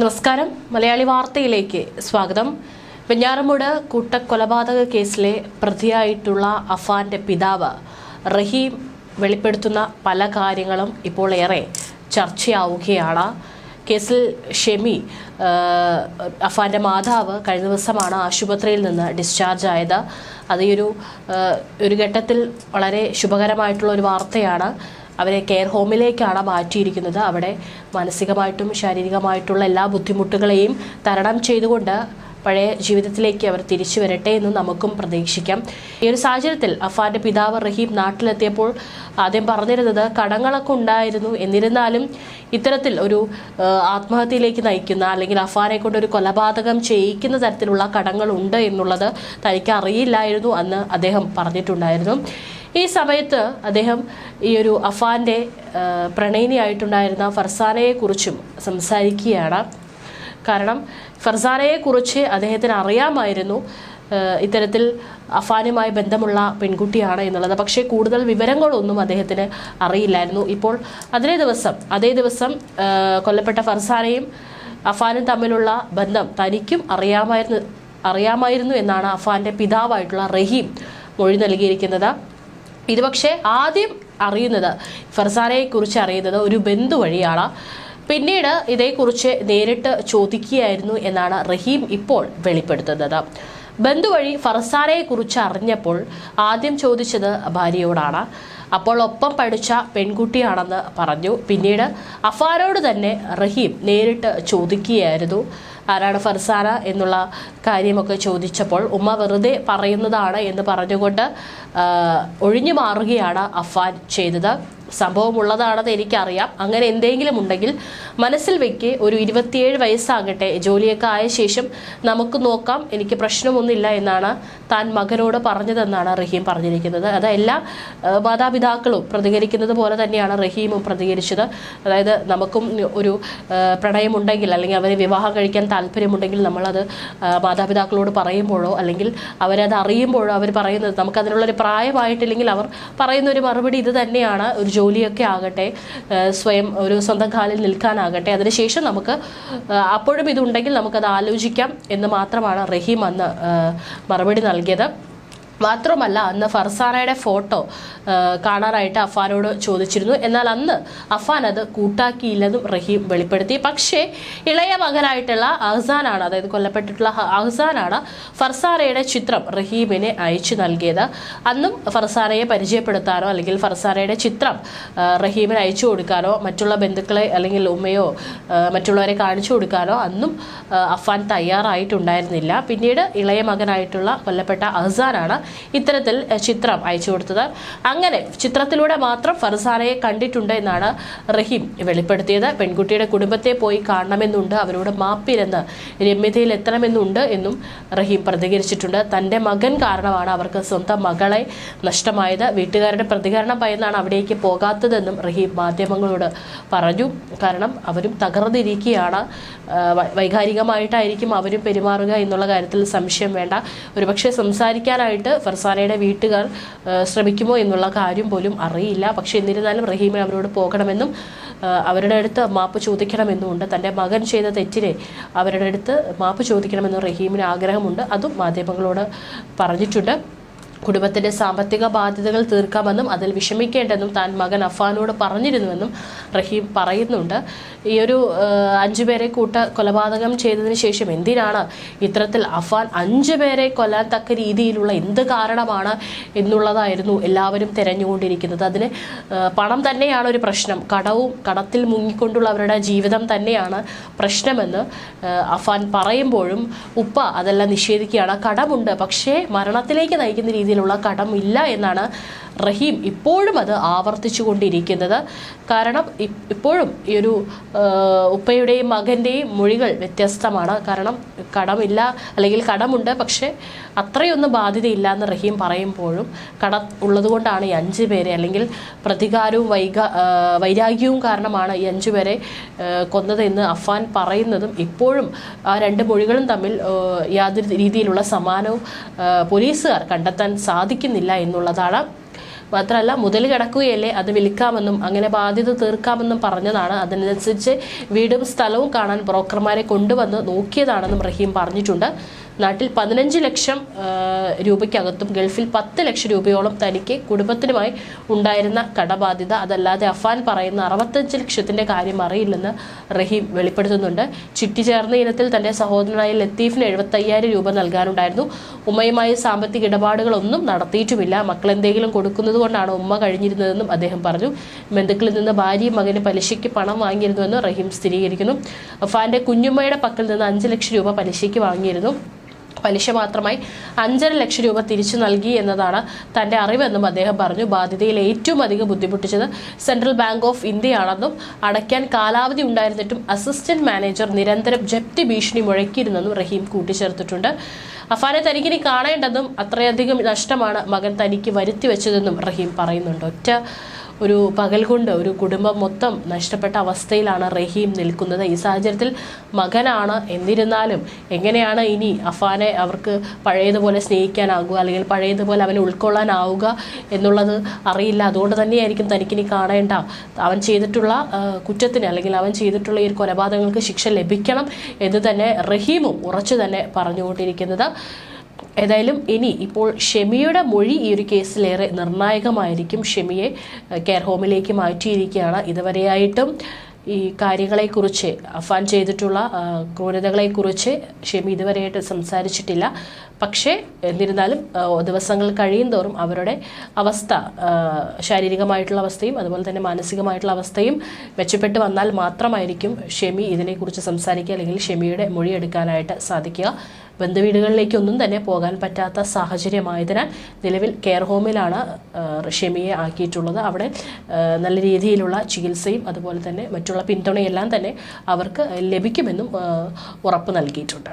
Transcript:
നമസ്കാരം. മലയാളി വാർത്തയിലേക്ക് സ്വാഗതം. വെഞ്ഞാറമൂട് കൂട്ടക്കൊലപാതക കേസിലെ പ്രതിയായിട്ടുള്ള അഫാന്റെ പിതാവ് റഹീം വെളിപ്പെടുത്തുന്ന പല കാര്യങ്ങളും ഇപ്പോൾ ഏറെ ചർച്ചയാവുകയാണ്. കേസിൽ ഷെമി അഫാന്റെ മാതാവ് കഴിഞ്ഞ ദിവസമാണ് ആശുപത്രിയിൽ നിന്ന് ഡിസ്ചാർജ് ആയത്. അത് ഈ ഒരു ഒരു ഘട്ടത്തിൽ വളരെ ശുഭകരമായിട്ടുള്ള ഒരു വാർത്തയാണ്. അവരെ കെയർ ഹോമിലേക്കാണ് മാറ്റിയിരിക്കുന്നത്. അവിടെ മാനസികമായിട്ടും ശാരീരികമായിട്ടുള്ള എല്ലാ ബുദ്ധിമുട്ടുകളെയും തരണം ചെയ്തുകൊണ്ട് പഴയ ജീവിതത്തിലേക്ക് അവർ തിരിച്ചു വരട്ടെ എന്ന് നമുക്കും പ്രതീക്ഷിക്കാം. ഈ ഒരു സാഹചര്യത്തിൽ അഫാന്റെ പിതാവ് റഹീം നാട്ടിലെത്തിയപ്പോൾ ആദ്യം പറഞ്ഞിരുന്നത് കടങ്ങളൊക്കെ ഉണ്ടായിരുന്നു. എന്നിരുന്നാലും ഇത്തരത്തിൽ ഒരു ആത്മഹത്യയിലേക്ക് നയിക്കുന്ന അല്ലെങ്കിൽ അഫാനെ കൊണ്ട് ഒരു കൊലപാതകം ചെയ്യിക്കുന്ന തരത്തിലുള്ള കടങ്ങളുണ്ട് എന്നുള്ളത് തനിക്ക് അറിയില്ലായിരുന്നു അന്ന് അദ്ദേഹം പറഞ്ഞിട്ടുണ്ടായിരുന്നു. ഈ സമയത്ത് അദ്ദേഹം ഈ ഒരു അഫാന്റെ പ്രണയിനിയായിട്ടുണ്ടായിരുന്ന ഫർസാനയെ കുറിച്ചും സംസാരിക്കുകയാണ്. കാരണം ഫർസാനയെ കുറിച്ച് അദ്ദേഹത്തിന് അറിയാമായിരുന്നു ഇത്തരത്തിൽ അഫാനുമായി ബന്ധമുള്ള പെൺകുട്ടിയാണ് എന്നുള്ളത്. പക്ഷേ കൂടുതൽ വിവരങ്ങളൊന്നും അദ്ദേഹത്തിന് അറിയില്ലായിരുന്നു. ഇപ്പോൾ അതേ ദിവസം അതേ ദിവസം കൊല്ലപ്പെട്ട ഫർസാനയും അഫാനും തമ്മിലുള്ള ബന്ധം തനിക്കും അറിയാമായിരുന്നു അറിയാമായിരുന്നു എന്നാണ് അഫാന്റെ പിതാവായിട്ടുള്ള റഹീം മൊഴി നൽകിയിരിക്കുന്നത്. ഇത് പക്ഷേ ആദ്യം അറിയുന്നത് ഫർസാനയെ കുറിച്ച് അറിയുന്നത് ഒരു ബന്ധു വഴിയാണ് പിന്നീട് ഇതേക്കുറിച്ച് നേരിട്ട് ചോദിക്കുകയായിരുന്നു എന്നാണ് റഹീം ഇപ്പോൾ വെളിപ്പെടുത്തുന്നത്. ബന്ധു വഴി ഫർസാനയെ കുറിച്ച് അറിഞ്ഞപ്പോൾ ആദ്യം ചോദിച്ചത് ഭാര്യയോടാണ്. അപ്പോൾ ഒപ്പം പഠിച്ച പെൺകുട്ടിയാണെന്ന് പറഞ്ഞു. പിന്നീട് അഫാനോട് തന്നെ റഹീം നേരിട്ട് ചോദിക്കുകയായിരുന്നു. ആരാണ് ഫർസാന എന്നുള്ള കാര്യമൊക്കെ ചോദിച്ചപ്പോൾ ഉമ്മ വെറുതെ പറയുന്നതാണ് എന്ന് പറഞ്ഞുകൊണ്ട് ഒഴിഞ്ഞു മാറുകയാണ് അഫാൻ ചെയ്തത്. സംഭവം ഉള്ളതാണെന്ന് എനിക്കറിയാം. അങ്ങനെ എന്തെങ്കിലും ഉണ്ടെങ്കിൽ മനസ്സിൽ വെക്ക് ഒരു ഇരുപത്തിയേഴ് വയസ്സാകട്ടെ ജോലിയൊക്കെ ആയ ശേഷം നമുക്ക് നോക്കാം എനിക്ക് പ്രശ്നമൊന്നുമില്ല എന്നാണ് താൻ മകനോട് പറഞ്ഞതെന്നാണ് റഹീം പറഞ്ഞിരിക്കുന്നത്. അത് എല്ലാ ആ, മാതാപിതാക്കളും പ്രതികരിക്കുന്നത് പോലെ തന്നെയാണ് റഹീമും പ്രതികരിച്ചത്. അതായത് നമുക്കും ഒരു പ്രണയമുണ്ടെങ്കിൽ അല്ലെങ്കിൽ അവരെ വിവാഹം കഴിക്കാൻ താല്പര്യമുണ്ടെങ്കിൽ നമ്മളത് മാതാപിതാക്കളോട് പറയുമ്പോഴോ അല്ലെങ്കിൽ അവരത് അറിയുമ്പോഴോ അവർ പറയുന്നത് നമുക്കതിനുള്ളൊരു പ്രായമായിട്ടില്ലെങ്കിൽ അവർ പറയുന്ന ഒരു മറുപടി ഇത് തന്നെയാണ്. ഒരു ജോലിയൊക്കെ ആകട്ടെ സ്വയം ഒരു സ്വന്തം കാലിൽ നിൽക്കാനാകട്ടെ അതിനുശേഷം നമുക്ക് അപ്പോഴും ഇതുണ്ടെങ്കിൽ നമുക്കത് ആലോചിക്കാം എന്ന് മാത്രമാണ് റഹീം അന്ന് മറുപടി നൽകിയത്. മാത്രമല്ല അന്ന് ഫർസാനയുടെ ഫോട്ടോ കാണാനായിട്ട് അഫാനോട് ചോദിച്ചിരുന്നു. എന്നാൽ അന്ന് അഫാൻ അത് കൂട്ടാക്കിയില്ലെന്നും റഹീം വെളിപ്പെടുത്തി. പക്ഷേ ഇളയ മകനായിട്ടുള്ള അഹ്സാനാണ് അതായത് കൊല്ലപ്പെട്ടിട്ടുള്ള അഹ്സാനാണ് ഫർസാനയുടെ ചിത്രം റഹീമിനെ അയച്ചു നൽകിയത്. അന്നും ഫർസാനയെ പരിചയപ്പെടുത്താനോ അല്ലെങ്കിൽ ഫർസാനയുടെ ചിത്രം റഹീമിന് അയച്ചു കൊടുക്കാനോ മറ്റുള്ള ബന്ധുക്കളെ അല്ലെങ്കിൽ ഉമ്മയോ മറ്റുള്ളവരെ കാണിച്ചു കൊടുക്കാനോ അന്നും അഫാൻ തയ്യാറായിട്ടുണ്ടായിരുന്നില്ല. പിന്നീട് ഇളയ മകനായിട്ടുള്ള കൊല്ലപ്പെട്ട അഹ്സാനാണ് ഇത്തരത്തിൽ ചിത്രം അയച്ചു കൊടുത്തത്. അങ്ങനെ ചിത്രത്തിലൂടെ മാത്രം ഫർസാനയെ കണ്ടിട്ടുണ്ട് എന്നാണ് റഹീം വെളിപ്പെടുത്തിയത്. പെൺകുട്ടിയുടെ കുടുംബത്തെ പോയി കാണണമെന്നുണ്ട് അവരോട് മാപ്പിരുന്ന് രമ്യതയിൽ എത്തണമെന്നുണ്ട് എന്നും റഹീം പ്രതികരിച്ചിട്ടുണ്ട്. തന്റെ മകൻ കാരണമാണ് അവർക്ക് സ്വന്തം മകളെ നഷ്ടമായത്. വീട്ടുകാരുടെ പ്രതികരണം ഭയന്നാണ് അവിടേക്ക് പോകാത്തതെന്നും റഹീം മാധ്യമങ്ങളോട് പറഞ്ഞു. കാരണം അവരും തകർന്നിരിക്കുകയാണ്. വൈകാരികമായിട്ടായിരിക്കും അവരും പെരുമാറുക എന്നുള്ള കാര്യത്തിൽ സംശയം വേണ്ട. ഒരുപക്ഷെ സംസാരിക്കാനായിട്ട് ഫർസാനയുടെ വീട്ടുകാർ ശ്രമിക്കുമോ എന്നുള്ള കാര്യം പോലും അറിയില്ല. പക്ഷേ എന്നിരുന്നാലും റഹീമെ അവരോട് പോകണമെന്നും അവരുടെ അടുത്ത് മാപ്പ് ചോദിക്കണമെന്നും ഉണ്ട് തന്റെ മകൻ ചെയ്ത തെറ്റിനെ അവരുടെ അടുത്ത് മാപ്പ് ചോദിക്കണമെന്നും റഹീമിന് ആഗ്രഹമുണ്ട്. അതും മാധ്യമങ്ങളോട് പറഞ്ഞിട്ടുണ്ട്. കുടുംബത്തിന്റെ സാമ്പത്തിക ബാധ്യതകൾ തീർക്കാമെന്നും അതിൽ വിഷമിക്കേണ്ടെന്നും താൻ മകൻ അഫാനോട് പറഞ്ഞിരുന്നുവെന്നും റഹീം പറയുന്നുണ്ട്. ഈ ഒരു അഞ്ചുപേരെ കൂട്ട കൊലപാതകം ചെയ്തതിന് ശേഷം എന്തിനാണ് ഇത്തരത്തിൽ അഫാൻ അഞ്ചു പേരെ കൊല്ലാൻ തക്ക രീതിയിലുള്ള എന്ത് കാരണമാണ് എന്നുള്ളതായിരുന്നു എല്ലാവരും തിരഞ്ഞുകൊണ്ടിരിക്കുന്നത്. അതിന് പണം തന്നെയാണ് ഒരു പ്രശ്നം. കടവും കടത്തിൽ മുങ്ങിക്കൊണ്ടുള്ള അവരുടെ ജീവിതം തന്നെയാണ് പ്രശ്നമെന്ന് അഫാൻ പറയുമ്പോഴും ഉപ്പ അതെല്ലാം നിഷേധിക്കുകയാണ്. കടമുണ്ട്. പക്ഷേ മരണത്തിലേക്ക് നയിക്കുന്ന രീതിയിലുള്ള കടമില്ല എന്നാണ് റഹീം ഇപ്പോഴും അത് ആവർത്തിച്ചു കൊണ്ടിരിക്കുന്നത് കാരണം ഇപ്പോഴും ഈ ഒരു ഉപ്പയുടെയും മകന്റെയും മൊഴികൾ വ്യത്യസ്തമാണ്. കാരണം കടമില്ല അല്ലെങ്കിൽ കടമുണ്ട് പക്ഷേ അത്രയൊന്നും ബാധ്യതയില്ല എന്ന് റഹീം പറയുമ്പോഴും കട ഉള്ളതുകൊണ്ടാണ് ഈ അഞ്ച് പേരെ അല്ലെങ്കിൽ പ്രതികാരവും വൈക വൈരാഗ്യവും കാരണമാണ് ഈ അഞ്ചു പേരെ കൊന്നതെന്ന് അഫാൻ പറയുന്നതും ഇപ്പോഴും ആ രണ്ട് മൊഴികളും തമ്മിൽ യാതൊരു രീതിയിലുള്ള സമാനവും പോലീസുകാർ കണ്ടെത്താൻ സാധിക്കുന്നില്ല എന്നുള്ളതാണ് മാത്രമല്ല മുതൽ കിടക്കുകയല്ലേ അത് വിൽക്കാമെന്നും അങ്ങനെ ബാധ്യത തീർക്കാമെന്നും പറഞ്ഞതാണ്. അതിനനുസരിച്ച് വീടും സ്ഥലവും കാണാൻ ബ്രോക്കർമാരെ കൊണ്ടുവന്ന് നോക്കിയതാണെന്നും റഹീം പറഞ്ഞിട്ടുണ്ട്. നാട്ടിൽ പതിനഞ്ച് ലക്ഷം രൂപയ്ക്കകത്തും ഗൾഫിൽ പത്ത് ലക്ഷം രൂപയോളം തനിക്ക് കുടുംബത്തിനുമായി ഉണ്ടായിരുന്ന കടബാധ്യത. അതല്ലാതെ അഫാൻ പറയുന്ന അറുപത്തഞ്ച് ലക്ഷത്തിന്റെ കാര്യം അറിയില്ലെന്ന് റഹീം വെളിപ്പെടുത്തുന്നുണ്ട്. ചിട്ടി ചേർന്ന ഇനത്തിൽ തന്റെ സഹോദരനായ ലത്തീഫിന് എഴുപത്തയ്യായിരം രൂപ നൽകാനുണ്ടായിരുന്നു. ഉമ്മയുമായി സാമ്പത്തിക ഇടപാടുകളൊന്നും നടത്തിയിട്ടുമില്ല. മക്കൾ എന്തെങ്കിലും കൊടുക്കുന്നത് കൊണ്ടാണ് ഉമ്മ കഴിഞ്ഞിരുന്നതെന്നും അദ്ദേഹം പറഞ്ഞു. ബന്ധുക്കളിൽ നിന്ന് ഭാര്യയും മകന് പലിശയ്ക്ക് പണം വാങ്ങിയിരുന്നുവെന്ന് റഹീം സ്ഥിരീകരിക്കുന്നു. അഫാന്റെ കുഞ്ഞുമ്മയുടെ പക്കൽ നിന്ന് അഞ്ച് ലക്ഷം രൂപ പലിശയ്ക്ക് വാങ്ങിയിരുന്നു. പലിശ മാത്രമായി അഞ്ചര ലക്ഷം രൂപ തിരിച്ചു നൽകി എന്നതാണ് തന്റെ അറിവെന്നും അദ്ദേഹം പറഞ്ഞു. ബാധ്യതയിൽ ഏറ്റവും അധികം ബുദ്ധിമുട്ടിച്ചത് സെൻട്രൽ ബാങ്ക് ഓഫ് ഇന്ത്യയാണെന്നും അടയ്ക്കാൻ കാലാവധി ഉണ്ടായിരുന്നിട്ടും അസിസ്റ്റന്റ് മാനേജർ നിരന്തരം ജപ്തി ഭീഷണി മുഴക്കിയിരുന്നെന്നും റഹീം കൂട്ടിച്ചേർത്തിട്ടുണ്ട്. അഫാനെ തനിക്കിനി കാണേണ്ടതും അത്രയധികം നഷ്ടമാണ് മകൻ തനിക്ക് വരുത്തി വെച്ചതെന്നും റഹീം പറയുന്നുണ്ട്. ഒറ്റ ഒരു പകൽ കൊണ്ട് ഒരു കുടുംബം മൊത്തം നഷ്ടപ്പെട്ട അവസ്ഥയിലാണ് റഹീം നിൽക്കുന്നത്. ഈ സാഹചര്യത്തിൽ മകനാണ് എന്നിരുന്നാലും എങ്ങനെയാണ് ഇനി അഫാനെ അവർക്ക് പഴയതുപോലെ സ്നേഹിക്കാനാകുക അല്ലെങ്കിൽ പഴയതുപോലെ അവനെ ഉൾക്കൊള്ളാനാവുക എന്നുള്ളത് അറിയില്ല. അതുകൊണ്ട് തന്നെയായിരിക്കും തനിക്കിനി കാണേണ്ട. അവൻ ചെയ്തിട്ടുള്ള കുറ്റത്തിന് അല്ലെങ്കിൽ അവൻ ചെയ്തിട്ടുള്ള ഈ കൊലപാതകങ്ങൾക്ക് ശിക്ഷ ലഭിക്കണം എന്ന് തന്നെ റഹീമും ഉറച്ചു തന്നെ പറഞ്ഞുകൊണ്ടിരിക്കുന്നത്. ഏതായാലും ഇനി ഇപ്പോൾ ഷെമിയുടെ മൊഴി ഈ ഒരു കേസിലേറെ നിർണായകമായിരിക്കും. ഷെമിയെ കെയർ ഹോമിലേക്ക് മാറ്റിയിരിക്കുകയാണ്. ഇതുവരെയായിട്ടും ഈ കാര്യങ്ങളെക്കുറിച്ച് അഫാൻ ചെയ്തിട്ടുള്ള ക്രൂരതകളെക്കുറിച്ച് ഷെമി ഇതുവരെയായിട്ട് സംസാരിച്ചിട്ടില്ല. പക്ഷേ എന്നിരുന്നാലും ദിവസങ്ങൾ കഴിയും തോറും അവരുടെ അവസ്ഥ ശാരീരികമായിട്ടുള്ള അവസ്ഥയും അതുപോലെ തന്നെ മാനസികമായിട്ടുള്ള അവസ്ഥയും മെച്ചപ്പെട്ട് വന്നാൽ മാത്രമായിരിക്കും ഷെമി ഇതിനെക്കുറിച്ച് സംസാരിക്കുക അല്ലെങ്കിൽ ഷെമിയുടെ മൊഴിയെടുക്കാനായിട്ട് സാധിക്കുക. ബന്ധുവീടുകളിലേക്കൊന്നും തന്നെ പോകാൻ പറ്റാത്ത സാഹചര്യമായതിനാൽ നിലവിൽ കെയർ ഹോമിലാണ് ഷെമിയെ ആക്കിയിട്ടുള്ളത്. അവിടെ നല്ല രീതിയിലുള്ള ചികിത്സയും അതുപോലെ തന്നെ മറ്റുള്ള പിന്തുണയെല്ലാം തന്നെ അവർക്ക് ലഭിക്കുമെന്നും ഉറപ്പ് നൽകിയിട്ടുണ്ട്.